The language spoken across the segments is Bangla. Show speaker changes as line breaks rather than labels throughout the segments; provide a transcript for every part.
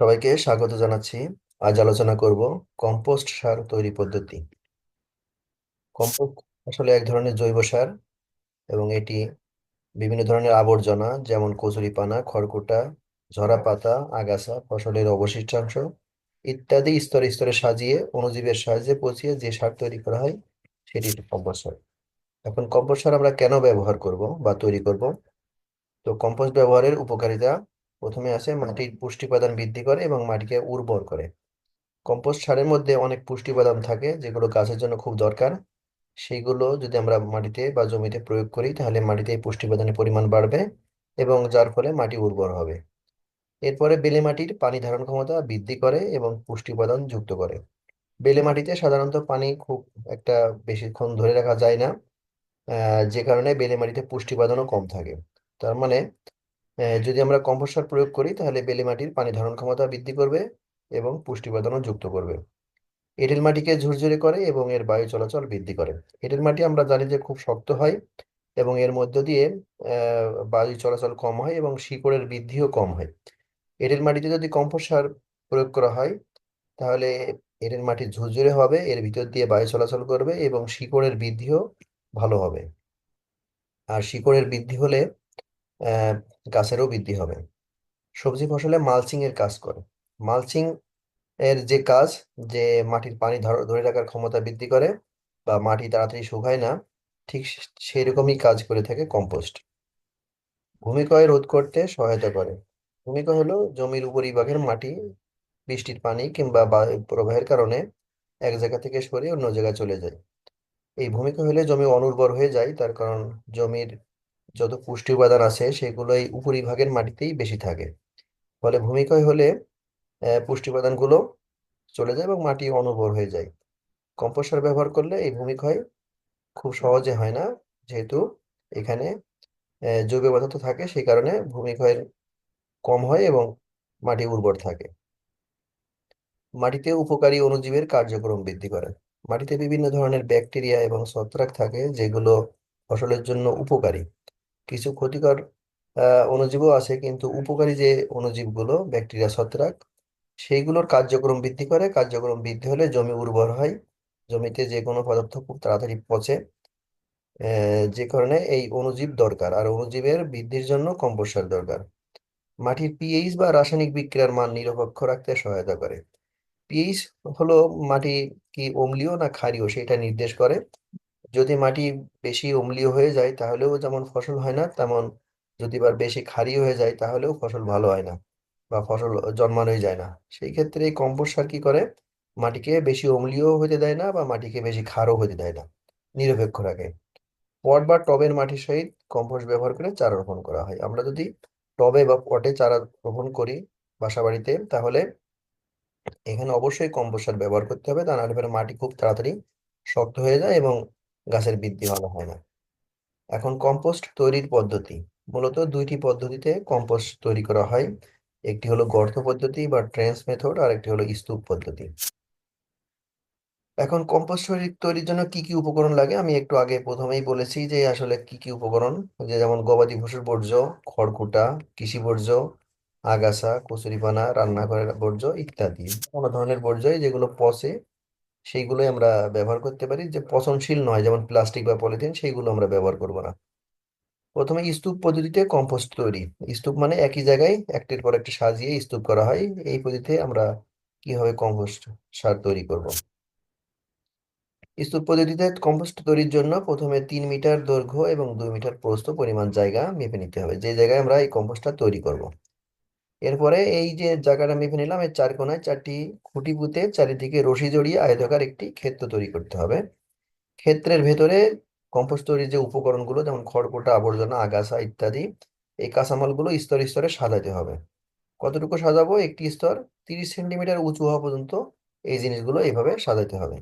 সবাইকে স্বাগত জানাচ্ছি। আজ আলোচনা করব কম্পোস্ট সার তৈরি পদ্ধতি। কম্পোস্ট আসলে এক ধরনের জৈব সার এবং এটি বিভিন্ন ধরনের আবর্জনা যেমন কচুরিপানা খড়কুটা, ঝরা পাতা, আগাছা, ফসলের অবশিষ্টাংশ ইত্যাদি স্তরে স্তরে সাজিয়ে অণুজীবের সাহায্যে পচিয়ে যে সার তৈরি করা হয় সেটি কম্পোস্ট সার। এখন কম্পোস্ট সার আমরা কেন ব্যবহার করব বা তৈরি করব? তো কম্পোস্ট ব্যবহারের উপকারিতা প্রথমে আছে মাটির পুষ্টি উপাদান বৃদ্ধি করে এবং মাটিকে উর্বর করে। কম্পোস্ট সারের মধ্যে অনেক পুষ্টি উপাদান থাকে, যেগুলো গাছের জন্য খুব দরকার। সেইগুলো যদি আমরা মাটিতে বা জমিতে প্রয়োগ করি, তাহলে মাটিতে পুষ্টি উপাদানের পরিমাণ বাড়বে এবং যার ফলে মাটি উর্বর হবে। এরপরে বেলে মাটির পানি ধারণ ক্ষমতা বৃদ্ধি করে এবং পুষ্টি উপাদান যুক্ত করে। বেলে মাটিতে সাধারণত পানি খুব একটা বেশিক্ষণ ধরে রাখা যায় না যে কারণে বেলে মাটিতে পুষ্টি উপাদানও কম থাকে। তার মানে যদি আমরা কম্পোস্ট সার প্রয়োগ করি, তাহলে বেলে মাটির পানি ধারণ ক্ষমতা বৃদ্ধি করবে এবং পুষ্টি উপাদানও যুক্ত করবে। এঁটেল মাটিকে ঝুরঝুরে করে এবং এর বায়ু চলাচল বৃদ্ধি করে। এঁটেল মাটি আমরা জানি যে খুব শক্ত হয় এবং এর মধ্য দিয়ে বায়ু চলাচল কম হয় এবং শিকড়ের বৃদ্ধিও কম হয়। এঁটেল মাটিতে যদি কম্পোস্ট সার প্রয়োগ করা হয়, তাহলে এঁটেল মাটি ঝুরঝুরে হবে, এর ভিতর দিয়ে বায়ু চলাচল করবে এবং শিকড়ের বৃদ্ধিও ভালো হবে। আর শিকড়ের বৃদ্ধি হলে গাছেরও বৃদ্ধি হবে। সবজি ফসলে মালচিং এর কাজ করে। মালচিং এর যে কাজ, যে মাটির পানি ধর- রাখার ক্ষমতা বৃদ্ধি করে বা মাটি তাড়াতাড়ি শুকায় না, ঠিক সেই রকমই কাজ করে থাকে কম্পোস্ট। ভূমিক্ষয় রোধ করতে সহায়তা করে। ভূমিক্ষয় হলো জমির উপরিভাগের মাটি, বৃষ্টির পানি কিংবা প্রবাহের কারণে এক জায়গা থেকে সরে অন্য জায়গায় চলে যায়। এই ভূমিক্ষয় হলে জমি অনুর্বর হয়ে যায়, তার কারণ জমির যত পুষ্টি উপাদান আছে সেগুলো এই উপরিভাগের মাটিতেই বেশি থাকে। ফলে ভূমিক্ষয় হলে পুষ্টি উপাদানগুলো চলে যায় এবং মাটি অনুর্বর হয়ে যায়। কম্পোস্ট সার ব্যবহার করলে এই ভূমিক্ষয় খুব সহজে হয় না, যেহেতু এখানে জৈব পদার্থ থাকে, সেই কারণে ভূমিক্ষয় কম হয় এবং মাটি উর্বর থাকে। মাটিতে উপকারী অণুজীবের কার্যক্রম বৃদ্ধি করে। মাটিতে বিভিন্ন ধরনের ব্যাকটেরিয়া এবং ছত্রাক থাকে, যেগুলো ফসলের জন্য উপকারী। কিছু ক্ষতিকর অণুজীবও আছে কিন্তু উপকারী যে অণুজীবগুলো ব্যাকটেরিয়া ছত্রাক সেইগুলোর কার্যক্রম বৃদ্ধি করে। কার্যক্রম বৃদ্ধি হলে জমি উর্বর হয়। জমিতে যে কোনো পদার্থ খুব তাড়াতাড়ি পচে যে কারণে এই অণুজীব দরকার। আর অণুজীবের বৃদ্ধির জন্য কম্পোস্ট সার দরকার। মাটির পিএইচ বা রাসায়নিক বিক্রিয়ার মান নিরপেক্ষ রাখতে সহায়তা করে। পিএইচ হলো মাটি কি অম্লীয় না ক্ষারীয় সেটা নির্দেশ করে। যদি মাটি বেশি অম্লীয় হয়ে যায়, তাহলেও যেমন ফসল হয় না, তেমন যদি বা বেশি ক্ষারীয় হয়ে যায়, তাহলেও ফসল ভালো হয় না বা ফসল জন্মানোই যায় না। সেই ক্ষেত্রে এই কম্পোস্ট সার কি করে? মাটিকে বেশি অম্লীয় হতে দেয় না বা মাটিকে বেশি ক্ষারও হতে দেয় না, নিরপেক্ষ রাখে। পট বা টবের মাটির সহিত কম্পোস্ট ব্যবহার করে চারা রোপণ করা হয়। আমরা যদি টবে বা পটে চারা রোপণ করি বাসা বাড়িতে তাহলে এখানে অবশ্যই কম্পোস্ট সার ব্যবহার করতে হবে। তা নাহলে মাটি খুব তাড়াতাড়ি শক্ত হয়ে যায় এবং গাছের বৃদ্ধি ভালো হয় না। এখন কম্পোস্ট তৈরির পদ্ধতি। মূলত দুইটি পদ্ধতিতে কম্পোস্ট তৈরি করা হয়। একটি হলো গর্ত পদ্ধতি বা ট্রেন্স মেথড আর একটি হলো স্তূপ পদ্ধতি। এখন কম্পোস্ট তৈরি তৈরির জন্য কি কি উপকরণ লাগে? আমি একটু আগে প্রথমেই বলেছি যে আসলে কি কি উপকরণ? যে যেমন গবাদি পশুর বর্জ্য, খড়কুটা, কৃষি বর্জ্য, আগাছা, কচুরিপানা, রান্নাঘরের বর্জ্য ইত্যাদি। কোনো ধরনের বর্জ্যই যেগুলো পচে সেইগুলোই আমরা ব্যবহার করতে পারি, যে পচনশীল নয়, যেমন প্লাস্টিক বা পলিথিন, সেইগুলো আমরা ব্যবহার করব না। প্রথমে স্তূপ পদ্ধতিতে কম্পোস্ট তৈরি। স্তূপ মানে একই জায়গায় একটির পর একটি সাজিয়ে স্তূপ করা হয়। এই পদ্ধতিতে আমরা কীভাবে কম্পোস্ট সার তৈরি করব? স্তূপ পদ্ধতিতে কম্পোস্ট তৈরির জন্য প্রথমে তিন মিটার দৈর্ঘ্য এবং দুই মিটার প্রস্থ পরিমাণ জায়গা মেপে নিতে হবে। যে জায়গায় আমরা এই কম্পোস্টটা তৈরি করব। এরপরে এই যে জায়গাটা মেপে নিলাম, এর চার কোণায় চারটি খুঁটি পুঁতে চারিদিকে রশি জড়িয়ে আয়তাকার একটি ক্ষেত্র তৈরি করতে হবে। ক্ষেত্রের ভেতরে কম্পোস্ট তৈরির যে উপকরণগুলো, যেমন খড়কুটা, আবর্জনা, আগাছা ইত্যাদি, এই কাঁচামালগুলো স্তরে স্তরে সাজাতে হবে। কতটুকু সাজাবো? একটি স্তর তিরিশ সেন্টিমিটার উঁচু হওয়া পর্যন্ত এই জিনিসগুলো এইভাবে সাজাতে হবে।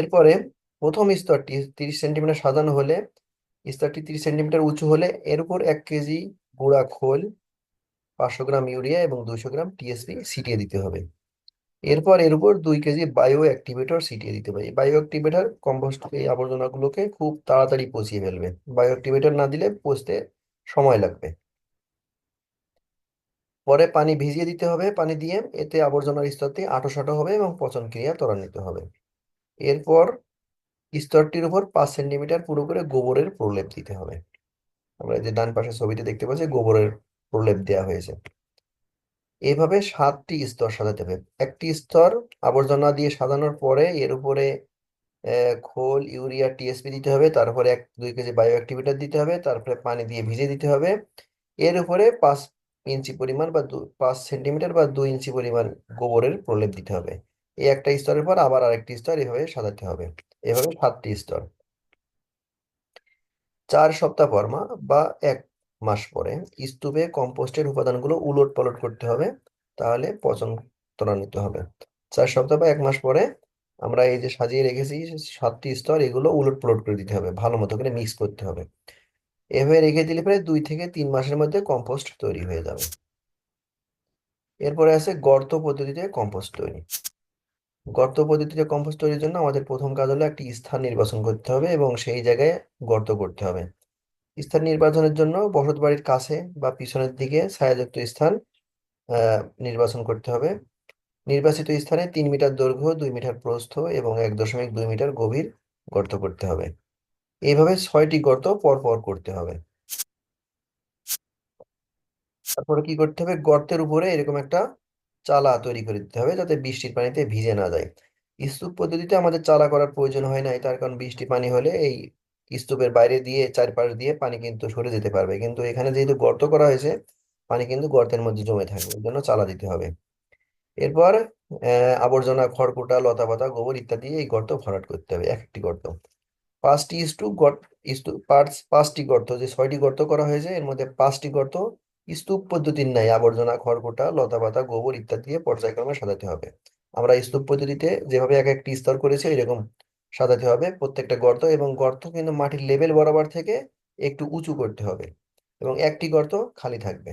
এরপরে প্রথম স্তরটি তিরিশ সেন্টিমিটার সাজানো হলে, স্তরটি তিরিশ সেন্টিমিটার উঁচু হলে এর উপর এক কেজি গুঁড়া খোল, পাঁচশো গ্রাম ইউরিয়া এবং দুইশো গ্রাম টিএসপি ছিটিয়ে দিতে হবে। এরপর এর উপর দুই কেজি বায়ো অ্যাক্টিভেটর ছিটিয়ে দিতে হবে। বায়ো অ্যাক্টিভেটর কম্পোস্ট এই আবর্জনাগুলোকে খুব তাড়াতাড়ি পচিয়ে ফেলবে। বায়ো অ্যাক্টিভেটর না দিলে পচতে সময় লাগবে। পরে পানি ভিজিয়ে দিতে হবে। পানি দিয়ে এতে আবর্জনার স্তরটি আঁটো হবে এবং পচন ক্রিয়া ত্বরান্বিত হবে। এরপর স্তরটির উপর পাঁচ সেন্টিমিটার পুরো করে গোবরের প্রলেপ দিতে হবে। আমরা যে ডান পাশের ছবিতে দেখতে পাচ্ছি গোবরের প্রলেপ দেওয়া হয়েছে। এইভাবে সাতটি স্তর সাজাতে হবে। একটি স্তর আবর্জনা দিয়ে সাজানোর পরে এর উপরে খোল, ইউরিয়া টিএসপি দিতে হবে। তারপরে এক, দুই কেজি বায়ো অ্যাক্টিভিটার দিতে হবে। তারপরে পানি দিয়ে ভিজে দিতে হবে। এর উপরে পাঁচ ইঞ্চি পরিমাণ বা দু, পাঁচ সেন্টিমিটার বা দুই ইঞ্চি পরিমাণ গোবরের প্রলেপ দিতে হবে। এই একটা স্তরের পর আবার আরেকটি স্তর এভাবে সাজাতে হবে। এভাবে সাতটি স্তর। চার সপ্তাহ পর মা, বা এক মাস পরে স্তূপে কম্পোস্টের উপাদানগুলো উলট পালট করতে হবে, তাহলে পচন ত্বরান্বিত হবে। চার সপ্তাহ বা এক মাস পরে আমরা এই যে সাজিয়ে রেখেছি সাতটি স্তর, এগুলো উলট পালট করে দিতে হবে, ভালো মতো করে মিক্স করতে হবে। এভাবে রেখে দিলে প্রায় দুই থেকে তিন মাসের মধ্যে কম্পোস্ট তৈরি হয়ে যাবে। এরপরে আছে গর্ত পদ্ধতিতে কম্পোস্ট তৈরি। গর্ত পদ্ধতিতে কম্পোস্ট তৈরির জন্য আমাদের প্রথম কাজ হলো একটি স্থান নির্বাচন করতে হবে এবং সেই জায়গায় গর্ত করতে হবে। স্থান নির্বাচনের জন্য বসত বাড়ির কাছে বা পিছনের দিকে ছায়াযুক্ত স্থান নির্বাচন করতে হবে। নির্বাচিত স্থানে তিন মিটার দৈর্ঘ্য, দুই মিটার প্রস্থ এবং এক দশমিক দুই মিটার গভীর গর্ত করতে হবে। এইভাবে ছয়টি গর্ত পর পর করতে হবে। তারপরে কি করতে হবে? গর্তের উপরে এরকম একটা চালা তৈরি করে দিতে হবে যাতে বৃষ্টির পানিতে ভিজে না যায়। স্তূপ পদ্ধতিতে আমাদের চালা করার প্রয়োজন হয় না তার কারণ বৃষ্টি পানি হলে এই স্তূপের বাইরে দিয়ে, চারপাশ দিয়ে পানি কিন্তু সরে যেতে পারবে। কিন্তু এখানে যেহেতু গর্ত করা হয়েছে, পানি কিন্তু গর্তের মধ্যে জমে থাকবে ওই জন্য চালা দিতে হবে। এরপর আবর্জনা, খড়কুটা, লতাপাতা, গোবর ইত্যাদি এই গর্ত ভরাট করতে হবে এক একটি গর্ত। পাঁচটি স্তূপ গর্ত, স্তূপ, পাঁচ- পাঁচটি গর্ত, যে ছয়টি গর্ত করা হয়েছে, এর মধ্যে পাঁচটি গর্ত স্তূপ পদ্ধতির ন্যায় আবর্জনা, খড়কুটা, লতাপাতা, গোবর ইত্যাদি দিয়ে পর্যায়ক্রমে সাজাতে হবে। আমরা স্তূপ পদ্ধতিতে যেভাবে এক একটি স্তর করেছি এরকম সাজাতে হবে। প্রত্যেকটা গর্ত এবং গর্ত কিন্তু মাটির লেভেল বরাবর থেকে একটু উঁচু করতে হবে এবং একটি গর্ত খালি থাকবে।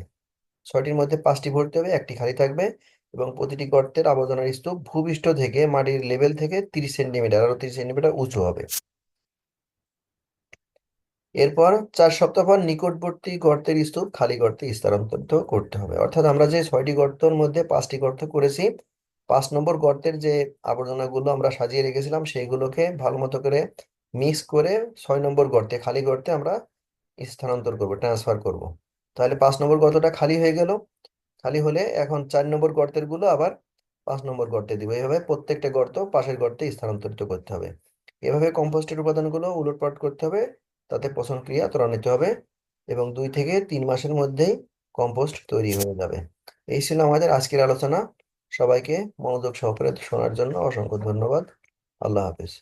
ছয়টির মধ্যে পাঁচটি ভরতে হবে, একটি খালি থাকবে এবং প্রতিটি গর্তের আবর্জনার স্তূপ ভূপৃষ্ঠ থেকে মাটির লেভেল থেকে তিরিশ সেন্টিমিটার আরও তিরিশ সেন্টিমিটার উঁচু হবে। এরপর চার সপ্তাহ পর নিকটবর্তী গর্তের স্তূপ খালি গর্তে স্থানান্তরিত করতে হবে। অর্থাৎ আমরা যে ছয়টি গর্তের মধ্যে পাঁচটি গর্ত করেছি, পাঁচ নম্বর গর্তের যে আবর্জনাগুলো আমরা সাজিয়ে রেখেছিলাম, সেইগুলোকে ভালো মতো করে মিক্স করে ছয় নম্বর গর্তে, খালি গর্তে আমরা স্থানান্তর করব, ট্রান্সফার করব। তাহলে পাঁচ নম্বর গর্তটা খালি হয়ে গেল। খালি হলে এখন চার নম্বর গর্তেরগুলো আবার পাঁচ নম্বর গর্তে দিব। এইভাবে প্রত্যেকটা গর্ত পাশের গর্তে স্থানান্তরিত করতে হবে। এভাবে কম্পোস্টের উপাদানগুলো উলটপালট করতে হবে। তাতে পচন ক্রিয়া ত্বরান্বিত হবে এবং দুই থেকে তিন মাসের মধ্যেই কম্পোস্ট তৈরি হয়ে যাবে। এই ছিল আমাদের আজকের আলোচনা। সবাইকে মনোযোগ সহকারে শোনার জন্য অসংখ্য ধন্যবাদ। আল্লাহ হাফিজ।